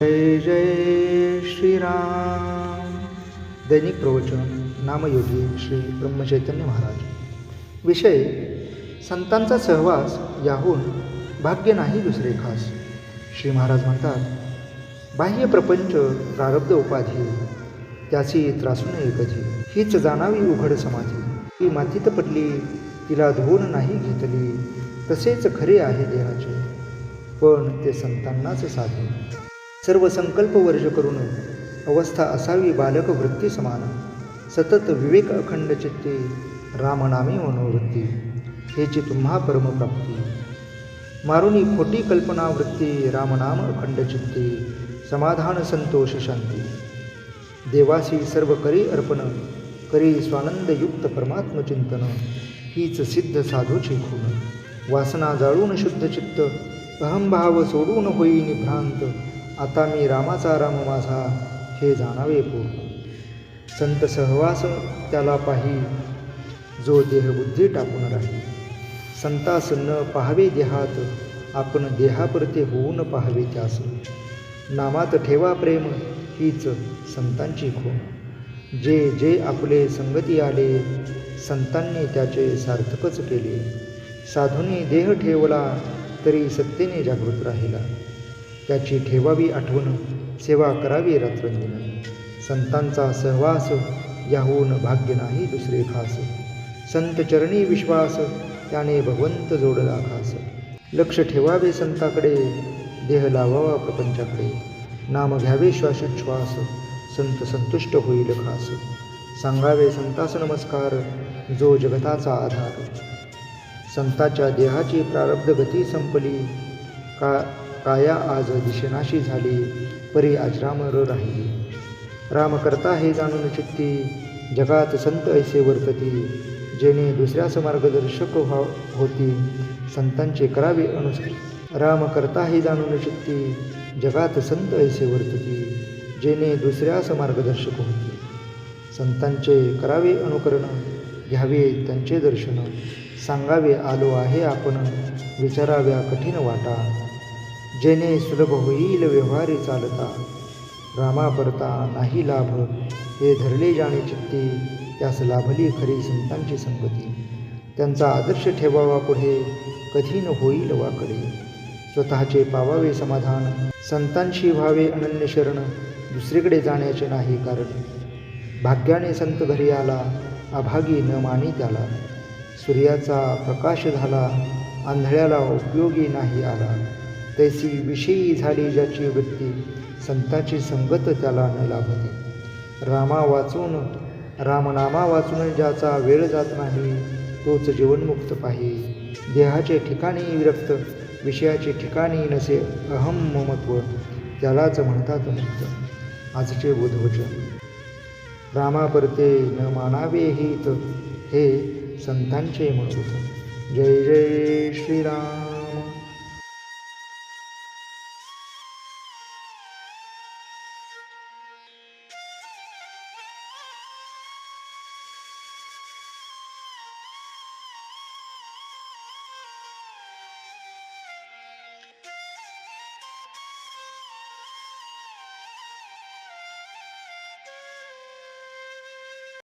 जय जय श्रीराम। दैनिक प्रवचन नामयोगी श्री ब्रह्मचैतन्य महाराज। विषय संतांचा सहवास याहून भाग्य नाही दुसरे खास। श्री महाराज म्हणतात बाह्य प्रपंच प्रारब्ध उपाधी त्याची त्रासू नये कधी हीच जाणावी उघड समाधी। ती मातीत पडली तिला धुवून नाही घेतली तसेच खरे आहे देहाचे पण ते संतांनाच साधे। सर्व संकल्प वर्ज करून अवस्था असावी बालक वृत्ती समान. सतत विवेक अखंड चित्ते रामनामी मनोवृत्ती. हेची तुम्हा परमप्राप्ती मारुनी खोटी कल्पना वृत्ती रामनाम अखंड चित्ते समाधान संतोष शांती. देवासी सर्व करी अर्पण करी स्वानंदयुक्त परमात्मचिंतन हीच सिद्ध साधूची खून वासना जाळून शुद्ध चित्त अहंभाव सोडून होई निभ्रांत आता मी रामाचा राम माझा हे जाणावे पूर्ण. संत सहवास त्याला पाही जो देहबुद्धी टाकून राही. संतास न पाहावे देहात आपण देहाप्रते होऊन पाहावे त्यास. नामात ठेवा प्रेम हीच संतांची खूण. जे जे आपले संगती आले संतांनी त्याचे सार्थकच केले. साधूने देह ठेवला तरी सत्तेने जागृत राहिला. त्याची ठेवावी आठवण सेवा करावी रात्रंदिन. संतांचा सहवास याहून भाग्य नाही दुसरे खास. संत चरणी विश्वास त्याने भगवंत जोडला खास. लक्ष ठेवावे संताकडे देह लावावा प्रपंचाकडे. नाम घ्यावे श्वासोच्छ्वास संत संतुष्ट होईल खास. सांगावे संतास नमस्कार जो जगताचा आधार. संताच्या देहाची प्रारब्ध गती संपली का काया आज दिशेनाशी झाली परी अजरामर राहिली. राम करता हे जाणून चित्ती जगात संत ऐसे वर्तती जेणे दुसऱ्यास मार्गदर्शक व्हा होती संतांचे करावे अनुसर. राम करता हे जाणून चित्ती जगात संत ऐसे वर्तती जेणे दुसऱ्यास मार्गदर्शक होती. संतांचे करावे अनुकरण घ्यावे त्यांचे दर्शन सांगावे आलो आहे आपण विचाराव्या कठीण वाटा. जेणे सुलभ होईल व्यवहारी चालता. रामा परता नाही लाभ हे धरले जाणे चित्ते त्यास लाभली खरी संतांची संगती. त्यांचा आदर्श ठेवावा पुढे कधी न होईल वाकडे. स्वतःचे पावावे समाधान संतांशी व्हावे अनन्य शरण दुसरीकडे जाण्याचे नाही कारण. भाग्याने संत घरी आला अभागी न मानी त्याला. सूर्याचा प्रकाश झाला आंधळ्याला उपयोगी नाही आला. तैसी विषयी झाली ज्याची वृत्ती संताची संगत त्याला न लाभते. रामा वाचून रामनामा वाचून ज्याचा वेळ जात नाही तोच जीवनमुक्त पाही. देहाचे ठिकाणी विरक्त विषयाचे ठिकाणी नसे अहम ममत्व त्यालाच म्हणतात मुक्त. आजचे बोधवचन. रामा परते न मानावे हित हे संतांचे म्हणत जय जय श्रीराम.